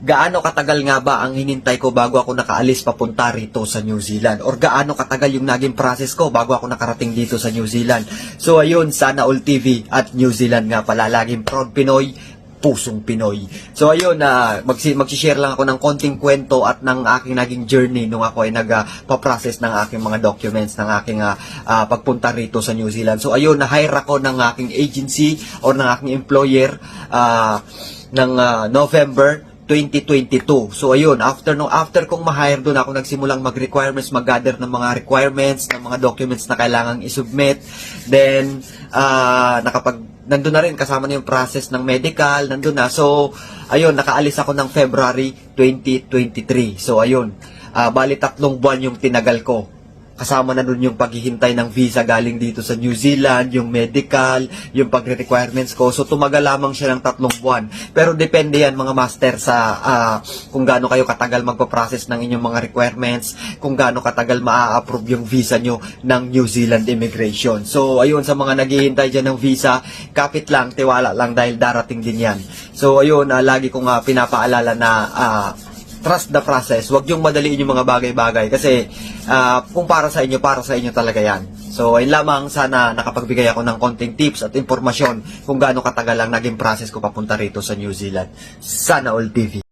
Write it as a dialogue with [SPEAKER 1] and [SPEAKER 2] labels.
[SPEAKER 1] gaano katagal nga ba ang hinintay ko bago ako nakaalis papunta rito sa New Zealand? Or gaano katagal yung naging process ko bago ako nakarating dito sa New Zealand? So ayun, sana all TV at New Zealand nga pala. Laging proud Pinoy, pusong Pinoy. So ayun, na magsi magsi-share lang ako ng konting kwento at ng aking naging journey nung ako ay nagpa-process ng aking mga documents ng aking ah, ah, pagpunta rito sa New Zealand. So ayun, na-hire ako ng aking agency or ng aking employer ah, ng ah, November 2022. So ayun, after no after kong ma-hire doon ako nagsimulang mag-requirements, mag-gather ng mga requirements, ng mga documents na kailangang i-submit. Then ah nakapag nandun na rin kasama na yung process ng medical, nandun na. So ayun, nakaalis ako ng February 2023. So ayun, ah bali tatlong buwan yung tinagal ko kasama na nun yung paghihintay ng visa galing dito sa New Zealand, yung medical, yung pagre-requirements ko. So, tumagal lamang siya ng tatlong buwan. Pero depende yan mga master sa ah, kung gaano kayo katagal magpa-process ng inyong mga requirements, kung gaano katagal maa-approve yung visa nyo ng New Zealand immigration. So, ayun, sa mga naghihintay dyan ng visa, kapit lang, tiwala lang dahil darating din yan. So, ayun, ah, lagi kong ah, pinapaalala na ah, trust the process. Huwag yung madaliin yung mga bagay-bagay kasi ah, kung para sa inyo, para sa inyo talaga yan. So, ayun lamang sana nakapagbigay ako ng konting tips at impormasyon kung gaano katagal ang naging process ko papunta rito sa New Zealand. Sana all TV.